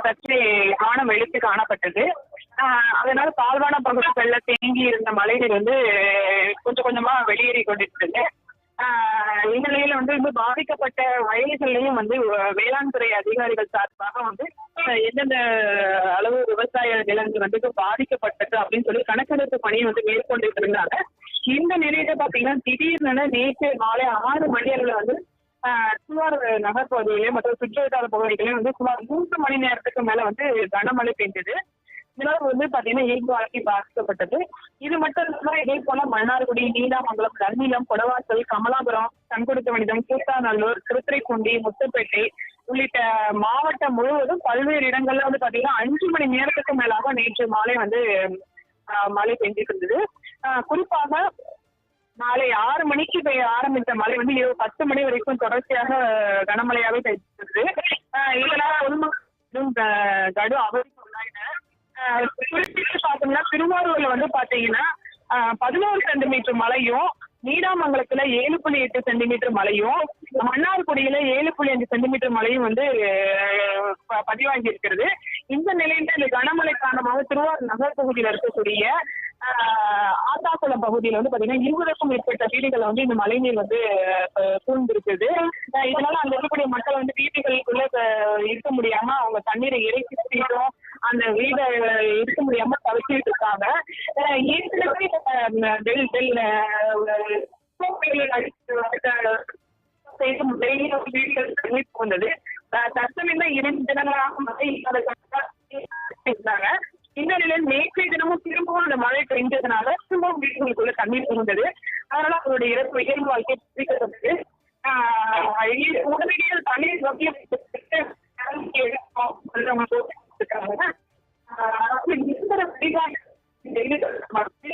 சற்றே வானம் வெளித்து காணப்பட்டது. ஆஹ் அதனால தாழ்வான பகுதிகள்ல தேங்கி இருந்த மழைநீர் வந்து கொஞ்சம் கொஞ்சமா வெளியேறி கொண்டிருக்கிறது ஆஹ் இந்நிலையில வந்து இன்னும் பாதிக்கப்பட்ட வயல்கள்லயும் வந்து வேளாண் துறை அதிகாரிகள் சார்பாக வந்து எந்தெந்த அளவு விவசாய நிலங்கள் வந்து பாதிக்கப்பட்டது அப்படின்னு சொல்லி கணக்கெடுப்பு பணியை வந்து மேற்கொண்டு இருந்தாங்க இந்த நிலையில பாத்தீங்கன்னா திடீர்னு நேற்று மாலை ஆறு மணி அளவுல வந்து ஆஹ், திருவாரூர் நகர் பகுதியிலே மற்றும் சுற்றுவட்டார பகுதிகளிலும் வந்து சுமார் மூன்று மணி நேரத்துக்கு மேல வந்து கனமழை பெஞ்சது நிலவு வந்து பாத்தீங்கன்னா இயல்பு வாழ்க்கை பாதிக்கப்பட்டது. இது மட்டும் இல்லாம இதே போல மன்னார்குடி நீடாமங்கலம் நன்னிலம் கொடவாசல் கமலாபுரம் தன்குடுத்தவனிதம் கூத்தாநல்லூர் திருத்துறைக்குண்டி முத்துப்பேட்டை உள்ளிட்ட மாவட்டம் முழுவதும் பல்வேறு இடங்கள்ல வந்து பாத்தீங்கன்னா அஞ்சு மணி நேரத்துக்கு மேலாக நேற்று மாலை வந்து ஆஹ், மழை பெஞ்சிட்டு இருந்தது. ஆஹ், குறிப்பாக மாலை ஆறு மணிக்கு பெய்ய ஆரம்பித்த மழை வந்து இரவு பத்து மணி வரைக்கும் தொடர்ச்சியாக கனமழையாவே பெய்திருந்தது. இதனால பொதுமக்களும் கடு அவதிக்கு உள்ளாயினர். குறிப்பிட்டு பார்த்தோம்னா திருவாரூர்ல வந்து பாத்தீங்கன்னா பதினோரு சென்டிமீட்டர் மழையும் நீடாமங்கலத்துல ஏழு புள்ளி எட்டு சென்டிமீட்டர் மழையும் மன்னார்குடியில ஏழு புள்ளி அஞ்சு சென்டிமீட்டர் மழையும் வந்து ப- பதிவாகி இருக்கிறது. இந்த நிலையில இந்த கனமழை காரணமாக திருவாரூர் நகர் பகுதியில் இருக்கக்கூடிய பகுதியில வந்து பாத்தீங்கன்னா இருபதுக்கும் மேற்பட்ட வீடுகளை வந்து இந்த மழைநீர் வந்து சூழ்ந்திருக்குது. இதனால அங்க இருக்கக்கூடிய மக்கள் வந்து வீடுகளுக்குள்ள இருக்க முடியாம அவங்க தண்ணீரை இறைச்சி செய்யறோம் அந்த வீடை இருக்க முடியாம தவிச்சிட்டு இருக்காங்க. ஆஹ் ஏற்கனவே டெல் டெல் வீடுகள் தண்ணீர் இரண்டு தினங்களாக மழை இல்லாத இருந்தாங்க இந்த நேற்றைய தினமும் திரும்பவும் அந்த மழை பெய்ததுனால திரும்பவும் வீடுகளுக்குள்ள தண்ணீர் புகுந்தது அதனால அவருடைய இறப்பு இயல்பு வாழ்க்கை பிடிக்கப்பட்டது ஆஹ் இ- உடனடியாக தண்ணீர் வகையை இருக்காங்க. ஆஹ்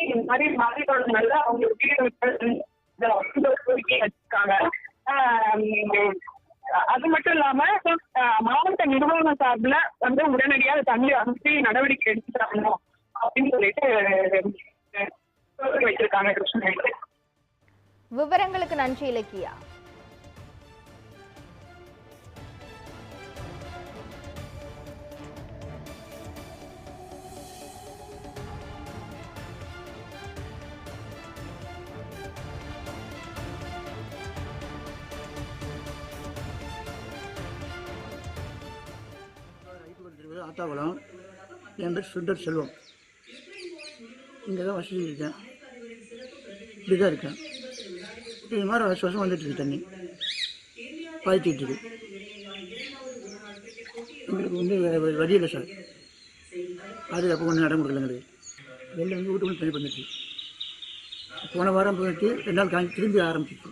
இந்த மாதிரி மழை தொடர்ந்தால அவங்க வீடுகளுக்கு இந்த கோரிக்கை வச்சிருக்காங்க. அது மட்டும் இல்லாம மாவட்ட நிர்வாகம் சார்பில் வந்து உடனடியாக தண்ணி அனுப்பி நடவடிக்கை எடுத்துட்டாங்க அப்படின்னு சொல்லிட்டு வச்சிருக்காங்க கிருஷ்ணகிரி விவரங்களுக்கு நன்றி இலக்கியா. இருக்கிறது என் பேர் சுந்தர் செல்வம். இங்கே தான் வசதி இருக்கேன். இப்படி தான் இருக்கேன். இது மாதிரி வருஷம் வருஷம் வந்துட்டு இருக்கு தண்ணி. பாய்ச்சிட்டு எங்களுக்கு வந்து வழி இல்லை சார். பாதுகாப்பு ஒன்றும் இடம் கொடுக்கல எங்களுக்கு. வெளில வந்து வீட்டுக்குள்ளே தண்ணி வந்துச்சு போன வாரம் போயிட்டு ரெண்டு நாள் காஞ்சி திரும்பி ஆரம்பிச்சிச்சு